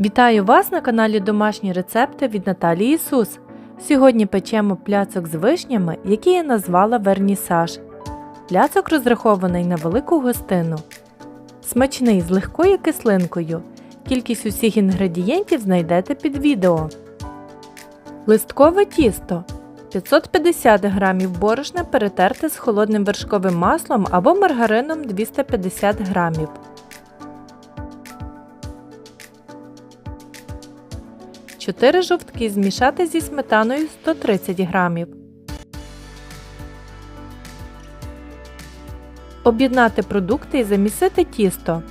Вітаю вас на каналі Домашні рецепти від Наталії Ісус. Сьогодні печемо пляцок з вишнями, який я назвала вернісаж. Пляцок розрахований на велику гостину. Смачний з легкою кислинкою. Кількість усіх інгредієнтів знайдете під відео. Листкове тісто 550 г борошна перетерте з холодним вершковим маслом або маргарином 250 г. 4 жовтки змішати зі сметаною 130 грамів. Об'єднати продукти і замісити тісто.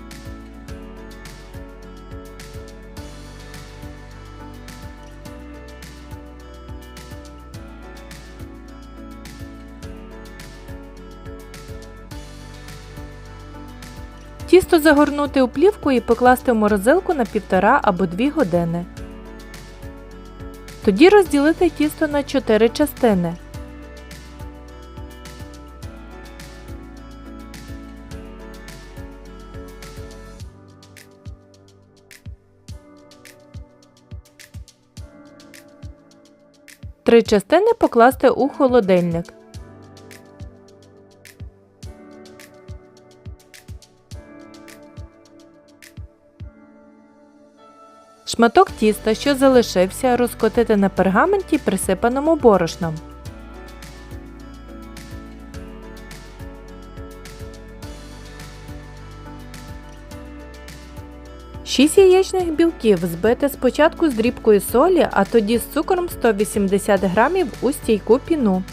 Тісто загорнути у плівку і покласти в морозилку на 1,5 або дві години. Тоді розділити тісто на 4 частини. Три частини покласти у холодильник. Шматок тіста, що залишився, розкотити на пергаменті, присипаному борошном. Шість яєчних білків збити спочатку з дрібкою солі, а тоді з цукром 180 г у стійку піну.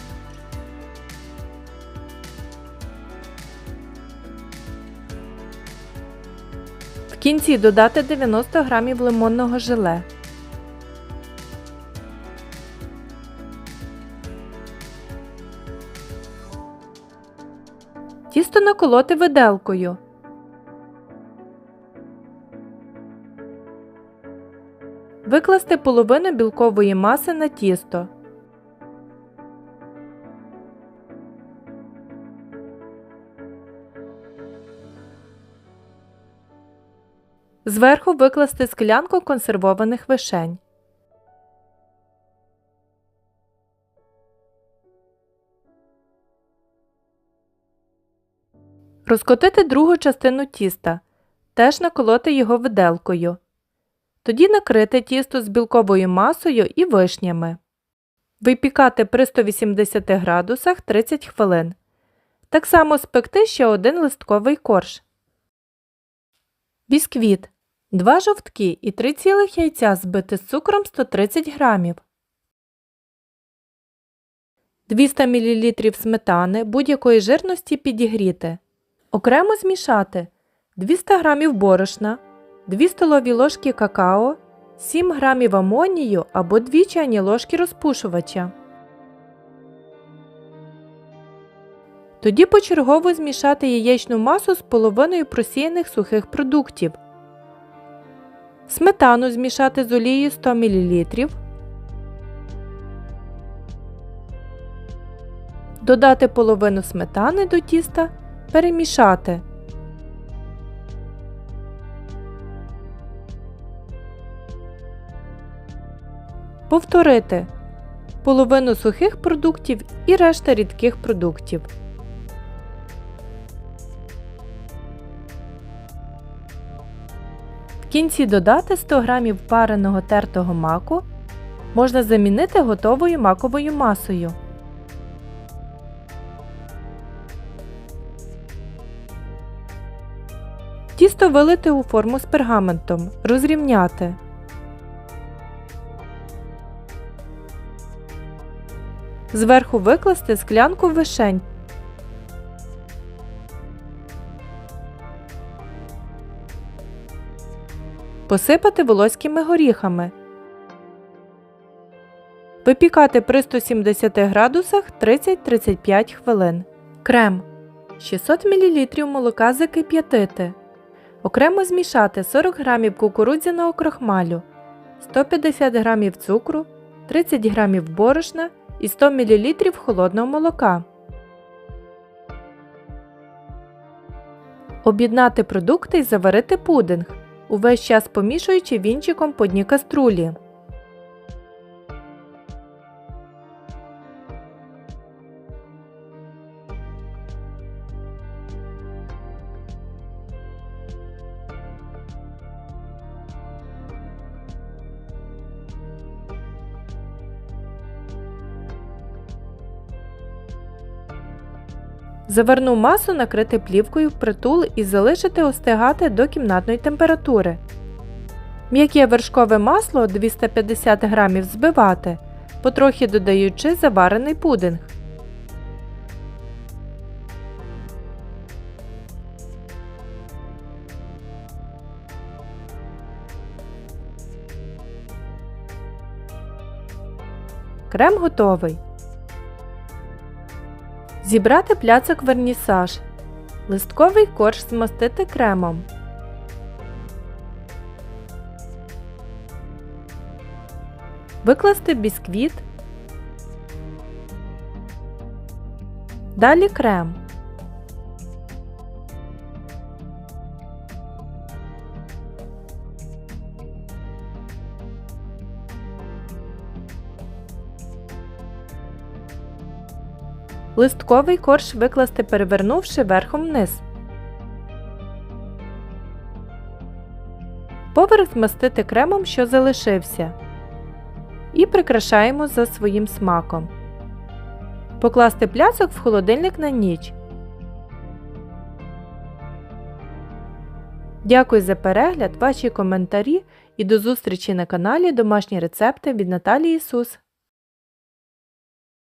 Кінці додати 90 г лимонного желе. Тісто наколоти виделкою. Викласти половину білкової маси на тісто. Зверху викласти склянку консервованих вишень. Розкотити другу частину тіста. Теж наколоти його виделкою. Тоді накрити тісто з білковою масою і вишнями. Випікати при 180 градусах 30 хвилин. Так само спекти ще один листковий корж. Бісквіт 2 жовтки і 3 цілих яйця збити з цукром 130 г. 200 мл сметани будь-якої жирності підігріти. Окремо змішати 200 г борошна, 2 столові ложки какао, 7 г амонію або 2 чайні ложки розпушувача. Тоді почергово змішати яєчну масу з половиною просіяних сухих продуктів. Сметану змішати з олією 100 мл. Додати половину сметани до тіста. Перемішати. Повторити половину сухих продуктів і решта рідких продуктів. Кінці додати 100 г пареного тертого маку. Можна замінити готовою маковою масою. Тісто вилити у форму з пергаментом. Розрівняти. Зверху викласти склянку вишень. Посипати волоськими горіхами. Випікати при 170 градусах 30-35 хвилин. Крем 600 мл молока закип'ятити. Окремо змішати 40 г кукурудзяного крохмалю, 150 г цукру, 30 г борошна і 100 мл холодного молока. Об'єднати продукти і заварити пудинг. Увесь час помішуючи вінчиком по дні каструлі. Заверну масу накрити плівкою впритул і залишити остигати до кімнатної температури. М'яке вершкове масло 250 г збивати, потрохи додаючи заварений пудинг. Крем готовий. Зібрати пляцок вернісаж. Листковий корж змастити кремом. Викласти бісквіт. Далі крем. Листковий корж викласти перевернувши верхом вниз. Поверх змастити кремом, що залишився. І прикрашаємо за своїм смаком. Покласти пляцок в холодильник на ніч. Дякую за перегляд, ваші коментарі і до зустрічі на каналі Домашні рецепти від Наталії Ісус.